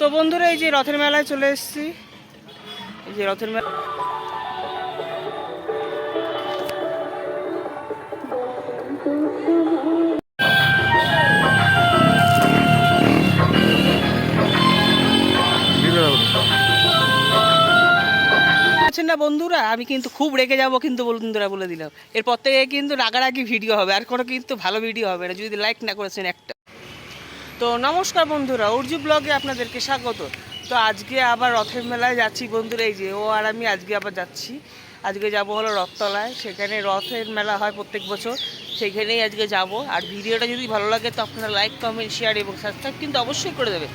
তো বন্ধুরা, এই যে রথের মেলায় চলে এসেছি। এই যে রথের মেলা না বন্ধুরা? আমি কিন্তু খুব রেগে যাব কিন্তু বন্ধুরা বলে দিলাম। এরপর থেকে কিন্তু রাগারাগি ভিডিও হবে, আর কোনো কিন্তু ভালো ভিডিও হবে না। যদি লাইক না করেছেন একটা তো নমস্কার বন্ধুরা অর্জু ব্লগে আপনাদেরকে স্বাগত। তো আজকে আবার রথের মেলায় যাচ্ছি বন্ধুরা, এই যে ও আর আমি আজকে আবার যাচ্ছি। আজকে যাব হলো রথতলায়, সেখানে রথের মেলা হয় প্রত্যেক বছর, সেখানেই আজকে যাব। আর ভিডিওটা যদি ভালো লাগে তো আপনারা লাইক কমেন্ট শেয়ার এবং সাবস্ক্রাইব কিন্তু অবশ্যই করে দেবেন।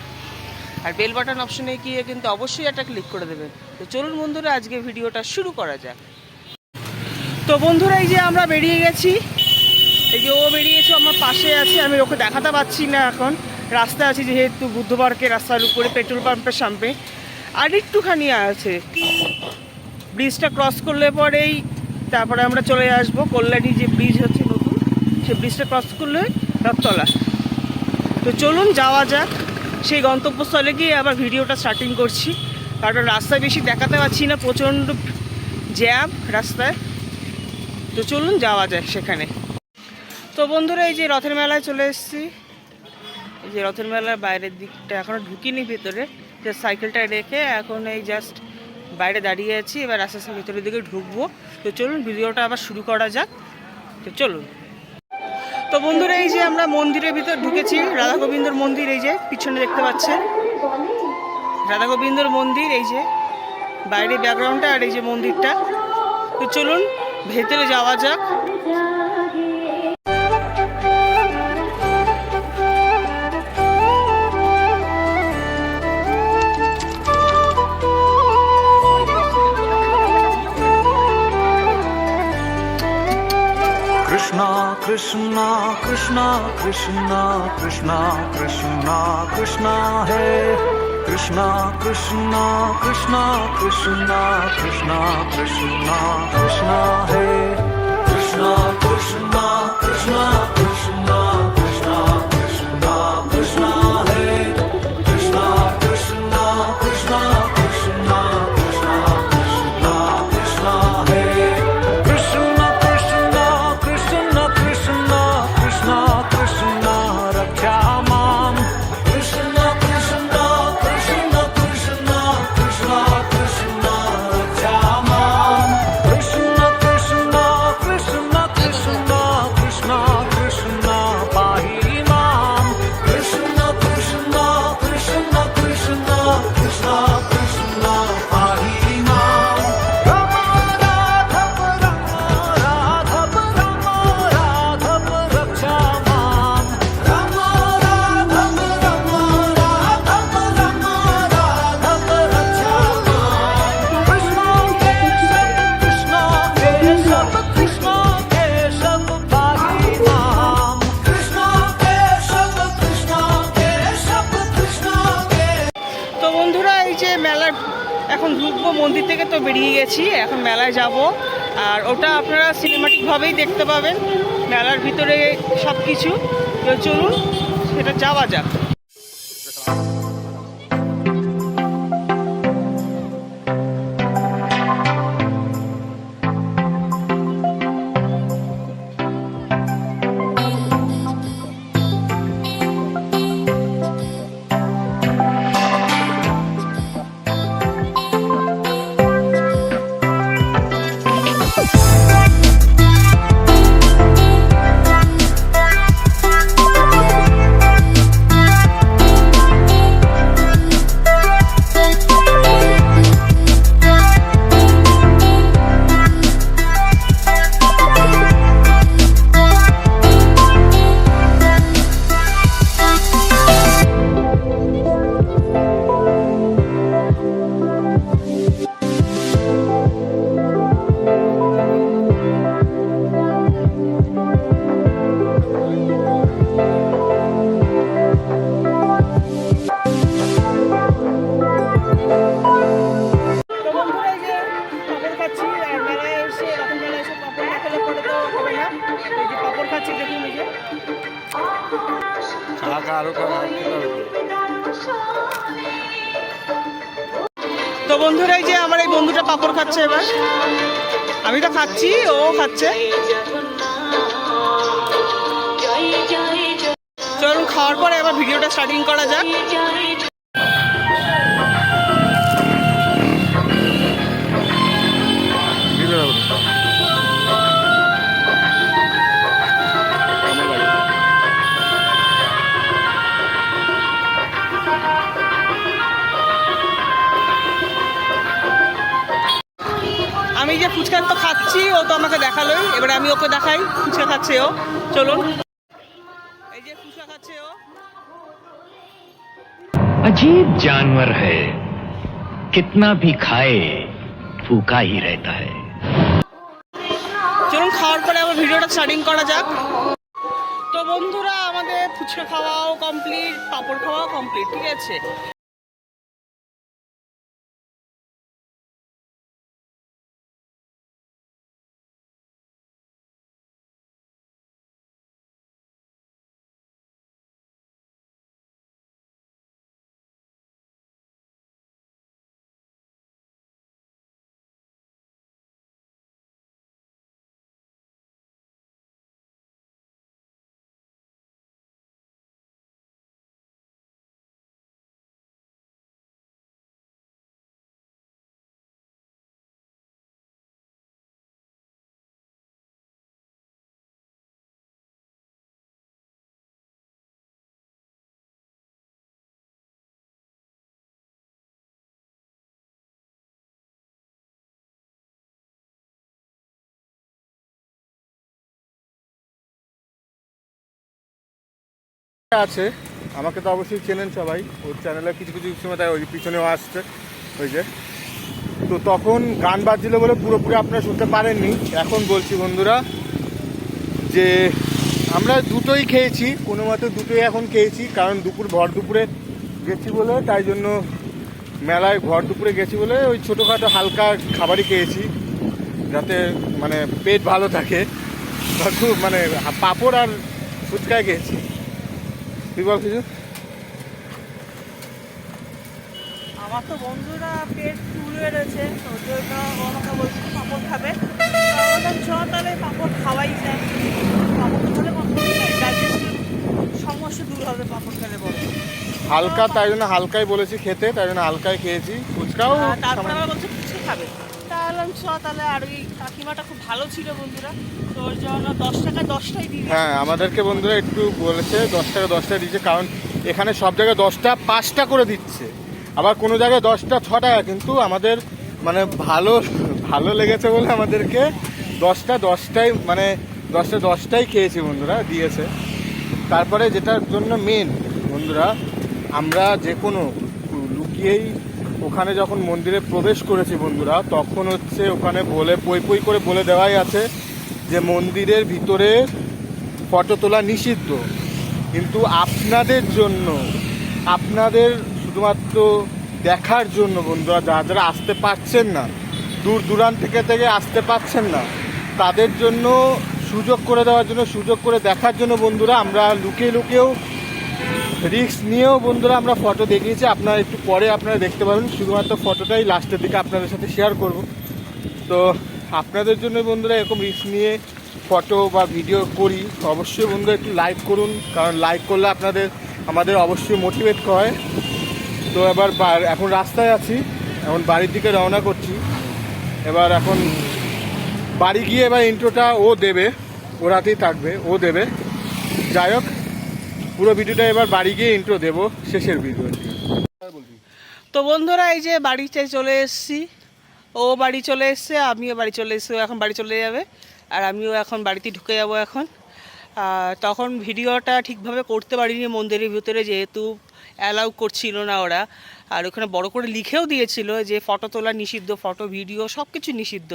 আর বেল বাটন অপশনে গিয়ে কিন্তু অবশ্যই একটা ক্লিক করে দেবেন। তো চলুন বন্ধুরা, আজকে ভিডিওটা শুরু করা যাক। তো বন্ধুরা, এই যে আমরা বেরিয়ে গেছি। এই যে ও বেরিয়েছে, আমার পাশে আছে, আমি ওকে দেখাতে পাচ্ছি না এখন। রাস্তা আছে যেহেতু বুদ্ধ পার্কের রাস্তার উপরে পেট্রোল পাম্পের সামনে। আর একটুখানি আছে। ব্রিজটা ক্রস করলে পরেই তারপরে আমরা চলে আসব। কল্যাণী যে ব্রিজ হচ্ছে নতুন, সেই ব্রিজটা ক্রস করলে রথতলা। তো চলুন যাওয়া যাক। সেই গন্তব্যস্থলে গিয়ে আবার ভিডিওটা স্টার্টিং করছি। কারণ রাস্তায় বেশি দেখাতে পারছি না, প্রচণ্ড জ্যাম রাস্তায়। তো চলুন যাওয়া যায় সেখানে। তো বন্ধুরা, এই যে রথের মেলায় চলে এসেছি। এই যে রথের মেলার বাইরের দিকটা এখনও ঢুকিনি ভেতরে যে সাইকেলটা রেখে এখন এই জাস্ট বাইরে দাঁড়িয়ে আছি, এবার আস্তে আস্তে ভেতরের দিকে ঢুকবো। তো চলুন, ভিডিওটা আবার শুরু করা যাক। তো চলুন। তো বন্ধুরা, এই যে আমরা মন্দিরের ভিতর ঢুকেছি রাধা গোবিন্দর মন্দির, এই যে পিছনে দেখতে পাচ্ছেন। রাধা গোবিন্দর মন্দির, এই যে বাইরে ব্যাকগ্রাউন্ডটা আর এই যে মন্দিরটা। তো চলুন, ভেতরে যাওয়া যাক। कृष्णा कृष्णा कृष्णा कृष्णा कृष्णा कृष्णा है कृष्णा कृष्णा कृष्णा कृष्णा कृष्णा कृष्णा कृष्णा है कृष्णा कृष्णा कृष्णा মেলার এখন ঢুকবো মন্দির থেকে তো বেরিয়ে গেছি, এখন মেলায় যাব। আর ওটা আপনারা সিনেমাটিকভাবেই দেখতে পাবেন, মেলার ভিতরে সব কিছু চলুন, সেটা যাওয়া যাক। দেখুন যে। খাওয়া তো বন্ধুরা এই যে আমার এই বন্ধুটা পাপড় খাচ্ছে এবার। আমি তো খাচ্ছি ও খাচ্ছে। চলুন খাওয়ার পরে এবার ভিডিওটা স্টার্টিং করা যাক। ও তো আমাকে দেখালোই এবারে আমি ওকে দেখাই ফুচকা খাচ্ছে ও চলুন এই যে ফুচকা খাচ্ছে ও अजीब जानवर है कितना भी खाए भूखा ही रहता है চলুন খাওয়ার পরে আবার ভিডিওটা স্টার্টিং করা যাক তো বন্ধুরা আমাদের ফুচকা খাওয়াও কমপ্লিট পাঁপড় খাওয়াও কমপ্লিট ঠিক আছে আছে। আমাকে তো অবশ্যই চেনেন সবাই। ওর চ্যানেলে কিছু কিছু সময় তাই ওই পিছনেও আসছে। ওই যে। তো তখন গান বাজছিল বলে পুরোপুরি আপনারা শুনতে পারেননি। এখন বলছি বন্ধুরা যে আমরা দুটোই খেয়েছি, কোনো মতে দুটোই এখন খেয়েছি, কারণ দুপুর, ভর দুপুরে গেছি বলে, তাই জন্য মেলায় ভর দুপুরে গেছি বলে ওই ছোটোখাটো হালকা খাবারই খেয়েছি, যাতে মানে পেট ভালো থাকে। খুব মানে পাঁপড় আর ফুচকায় খেয়েছি। তুই বল কিছু। আমার তো বন্ধুরা পেট ফুল হয়ে রয়েছে ওর জন্য আমাকে বলছে পাঁপড় খাবে। তাহলে পাঁপড় খাওয়াই যায়। পাঁপড় খেলে ডাইজেস্টিভ সমস্যা দূর হবে পাঁপড় খেলে বড়। হালকা তাই জন্য হালকাই বলেছি খেতে তাই জন্য হালকাই খেয়েছি। ফুচকাও আর তারপরে আবার বলছে ফুচকা খাবে তাহলে চ তাহলে আর ওই কাকিমাটা খুব ভালো ছিল বন্ধুরা। তো ওর জন্য দশ টাকা দশটাই দিয়ে হ্যাঁ আমাদেরকে বন্ধুরা একটু বলেছে, দশ টাকা দশটা দিচ্ছে কারণ এখানে সব জায়গায় দশটা, পাঁচটা করে দিচ্ছে। আবার কোনো জায়গায় দশটা ছ টাকা কিন্তু আমাদের মানে ভালো ভালো লেগেছে বলে আমাদেরকে দশটা দশটাই মানে দশটা দশটাই খেয়েছি বন্ধুরা, দিয়েছে। তারপরে যেটার জন্য মেন বন্ধুরা, আমরা যে কোনো লুকিয়েই ওখানে যখন মন্দিরে প্রবেশ করেছি বন্ধুরা, তখন হচ্ছে ওখানে বলে, পই পই করে বলে দেওয়াই আছে যে মন্দিরের ভিতরে ফটো তোলা নিষিদ্ধ। কিন্তু আপনাদের জন্য, আপনাদের শুধুমাত্র দেখার জন্য বন্ধুরা, যারা যারা আসতে পারছেন না, দূর দূরান্ত থেকে থেকে আসতে পারছেন না, তাদের জন্য সুযোগ করে দেওয়ার জন্য, সুযোগ করে দেখার জন্য বন্ধুরা, আমরা লুকিয়ে লুকিয়েও রিস্ক নিয়েও বন্ধুরা আমরা ফটো দেখিয়েছি। আপনারা একটু পরে আপনারা দেখতে পাবেন। শুধুমাত্র ফটোটাই লাস্টের দিকে আপনাদের সাথে শেয়ার করব। তো আপনাদের জন্য বন্ধুরা এরকম রিস্ক নিয়ে ফটো বা ভিডিও করি। অবশ্যই বন্ধুরা একটু লাইক করুন। কারণ লাইক করলে আপনাদের, আমাদের অবশ্যই মোটিভেট হয় তো এবার এখন রাস্তায় আছি। এখন বাড়ির দিকে রওনা করছি। এবার এখন বাড়ি গিয়ে এবার ইন্ট্রোটা ও দেবে। ওর হাতেই থাকবে। ও দেবে। যাই হোক পুরো ভিডিওটা এবার বাড়ি গিয়ে ইন্ট্রো দেবো, শেষের ভিডিও তো বন্ধুরা, এই যে বাড়িতে চলে এসেছি। ও বাড়ি চলে এসছে, আমিও বাড়ি চলে এসেছি এখন বাড়ি চলে যাবে, আর আমিও এখন বাড়িতে ঢুকে যাব এখন। তখন ভিডিওটা ঠিকভাবে করতে পারিনি মন্দিরের ভিতরে, যেহেতু অ্যালাউ করছিল না ওরা। আর ওখানে বড় করে লিখেও দিয়েছিল যে ফটো তোলা নিষিদ্ধ ফটো ভিডিও সব কিছু নিষিদ্ধ।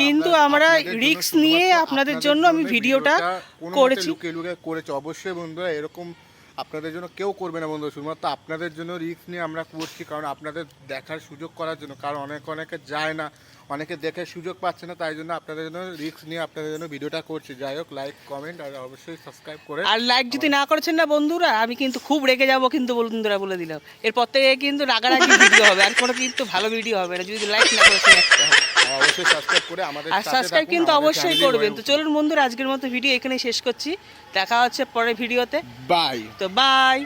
কিন্তু আমরা risk নিয়ে আপনাদের জন্য আমি ভিডিওটা করেছি। লুকিয়ে লুকিয়ে করেছি। অবশ্যই বন্ধুরা এরকম আপনাদের জন্য কেউ করবে না বন্ধু শুধুমাত্র আপনাদের জন্য রিস্ক নিয়ে আমরা করছি কারণ আপনাদের দেখার সুযোগ করার জন্য কারণ অনেক অনেকে যায় না। অনেকে দেখে সুযোগ পাচ্ছে না তাই জন্য আপনাদের জন্য রিস্ক নিয়ে আপনাদের জন্য ভিডিওটা করছি। যাই হোক লাইক কমেন্ট আর অবশ্যই সাবস্ক্রাইব করে আর লাইক যদি না করেছেন না বন্ধুরা আমি কিন্তু খুব রেগে যাব কিন্তু বন্ধুরা বলে দিলাম। এরপর থেকে কিন্তু রাগারাগি ভিডিও হবে আর কোনো কিন্তু ভালো ভিডিও হবে না। যদি লাইক না করেছেন একটা অবশ্যই সাবস্ক্রাইব করে আমাদের আর সাবস্ক্রাইব কিন্তু অবশ্যই করবেন। তো চলুন বন্ধুরা আজকের মতো ভিডিও এখানে শেষ করছি। দেখা হচ্ছে পরের ভিডিওতে বাই তো বাই